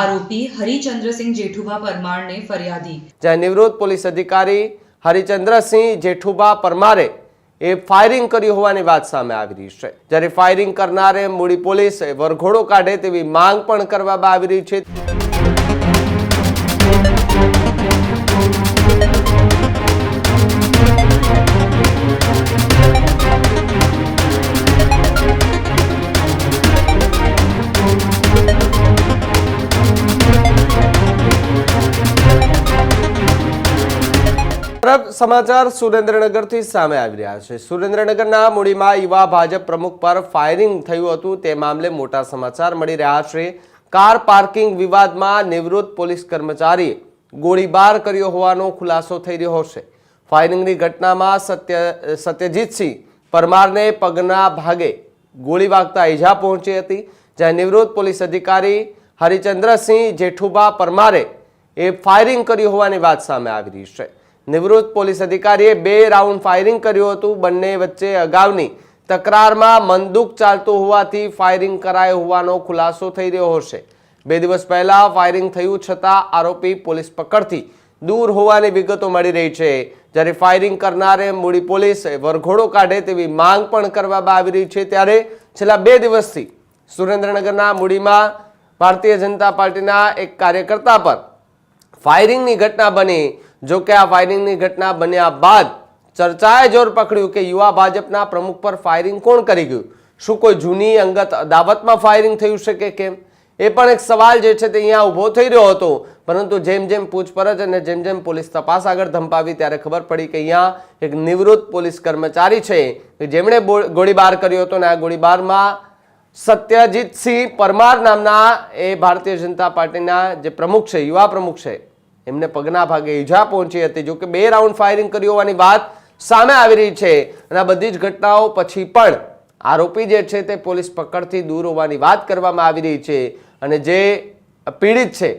આરોપી હરિચંદ્રસિંહ જેઠુભા પરમારને ફરિયાદી. જ્યાં નિવૃત્ત પોલીસ અધિકારી હરિચંદ્રસિંહ જેઠુભા પરમારે એ ફાયરિંગ કર્યું હોવાની વાત સામે આવી રહી છે. જ્યારે ફાયરિંગ કરનારે મૂડી પોલીસે વરઘોડો કાઢે તેવી માંગ પણ કરવામાં આવી રહી છે. તરફ સમાચાર સુરેન્દ્રનગરથી સામે આવી રહ્યા છે. સુરેન્દ્રનગરના મૂડીમાં યુવા ભાજપ પ્રમુખ પર ફાયરિંગ થયું હતું. તે મામલે મોટા સમાચાર મળી રહ્યા છે. કાર પાર્કિંગ વિવાદમાં નિવૃત્ત પોલીસ કર્મચારીએ ગોળીબાર કર્યો હોવાનો ખુલાસો થઈ રહ્યો છે. ફાયરિંગની ઘટનામાં સત્ય, સત્યજીતસિંહ પરમારને પગના ભાગે ગોળી વાગતા ઈજા પહોંચી હતી, જ્યાં નિવૃત્ત પોલીસ અધિકારી હરિચંદ્રસિંહ જેઠુબા પરમારે એ ફાયરિંગ કર્યું હોવાની વાત સામે આવી રહી છે. નિવૃત્ત પોલીસ અધિકારીએ બે રાઉન્ડ ફાયરિંગ કર્યું હતું. બંને વચ્ચે અગાઉની તકરારમાં મંદુક ચાલતું હોવાથી ફાયરિંગ કરાયો હોવાનો ખુલાસો થઈ રહ્યો હશે. બે દિવસ પહેલા ફાયરિંગ થયું છતાં આરોપી પોલીસ પકડથી દૂર હોવાની વિગતો મળી રહી છે. જ્યારે ફાયરિંગ કરનારે મૂડી પોલીસે વરઘોડો કાઢે તેવી માંગ પણ કરવામાં આવી રહી છે. ત્યારે છેલ્લા બે દિવસથી સુરેન્દ્રનગરના મૂડીમાં ભારતીય જનતા પાર્ટીના એક કાર્યકર્તા પર ફાયરિંગની ઘટના બની જો કે આ ફાયરિંગની ઘટના બન્યા બાદ ચર્ચાએ જોર પકડ્યું કે યુવા ભાજપના પ્રમુખ પર ફાયરિંગ કોણ કરી ગયું? શું કોઈ જૂની અંગત અદાવતમાં ફાયરિંગ થયું છે કે કેમ? એ પણ એક સવાલ જે છે તે અહીંયા ઊભો થઈ રહ્યો હતો. પરંતુ જેમ જેમ પૂછપરછ અને જેમ જેમ પોલીસ તપાસ આગળ ધંપાવી ત્યારે ખબર પડી કે અહીંયા એક નિવૃત્ત પોલીસ કર્મચારી છે જેમણે ગોળીબાર કર્યો હતો અને આ ગોળીબારમાં સત્યજીતસિંહ પરમાર નામના એ ભારતીય જનતા પાર્ટીના જે પ્રમુખ છે, યુવા પ્રમુખ છે એમને પગના ભાગે ઈજા પહોંચી હતી. જોકે બે રાઉન્ડ ફાયરિંગ કર્યું હોવાની વાત સામે આવી રહી છે. અને આ બધી જ ઘટનાઓ પછી પણ આરોપી જે છે તે પોલીસ પકડથી દૂર હોવાની વાત કરવામાં આવી રહી છે. અને જે પીડિત છે,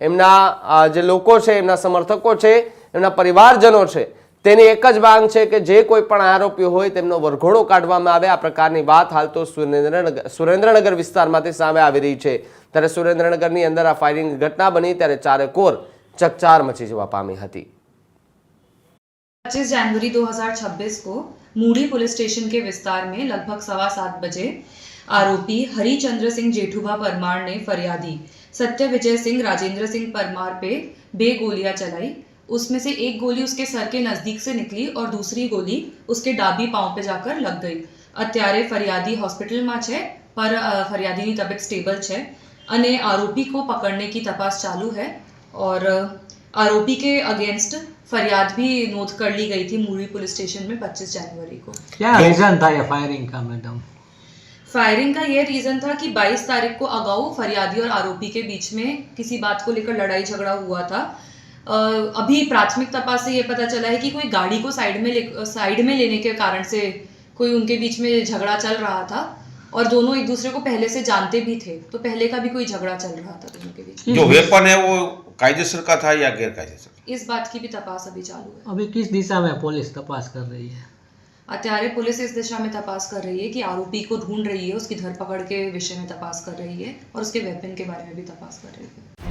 એમના જે લોકો છે, એમના સમર્થકો છે, એમના પરિવારજનો છે, તેની એક જ માંગ છે કે જે કોઈ પણ આરોપી હોય તેમનો વરઘોડો કાઢવામાં આવે. આ પ્રકારની વાત હાલ તો સુરેન્દ્રનગર સુરેન્દ્રનગર વિસ્તારમાંથી સામે આવી રહી છે. ત્યારે સુરેન્દ્રનગરની અંદર આ ફાયરિંગ ઘટના બની. ત્યારે ચારેકોર ચકચાર મચી જવા પામી હતી 25 जनवरी 2026 को मूडी पुलिस स्टेशन के विस्तार में लगभग सवा सात बजे आरोपी हरिचंद्र सिंह जेठूबा परमार ने फरियादी सत्य विजय सिंह राजेंद्र सिंह परमार पे बे गोलियां चलाई उसमें से एक गोली उसके सर के नज़दीक से निकली और दूसरी गोली उसके डाबी पांव पे जाकर लग गई અત્યારે ફરિયાદી હોસ્પિટલમાં છે પર અ, ફરિયાદીની તબિયત સ્ટેબલ છે અને आरोपी को पकड़ने की तपास चालू है और अ, आरोपी के अगेंस्ट फरियाद भी नोट कर ली गई थी मूरी पुलिस स्टेशन में 25 जनवरी को। क्या रीजन था ये फायरिंग का मैडम फायरिंग का ये रीजन था कि 22 तारीख को अगाऊ फरियादी और आरोपी के बीच में किसी बात को लेकर लड़ाई झगड़ा हुआ था। अभी प्राथमिक तपास से ये पता चला है कि कोई गाड़ी को साइड में ले साइड में लेने के कारण से कोई उनके बीच में झगड़ा चल रहा था और दोनों एक दूसरे को पहले से जानते भी थे तो पहले का भी कोई झगड़ा चल रहा था दोनों के बीच जो वेपन है वो कायदेसर का था या गैर कायदेसर इस बात की भी तपास अभी चालू है। अभी किस दिशा में पुलिस तपास कर रही है? अत्यारे पुलिस इस दिशा में तपास कर रही है कि आरोपी को ढूंढ रही है उसकी धरपकड़ के विषय में तपास कर रही है और उसके वेपन के बारे में भी तपास कर रही है।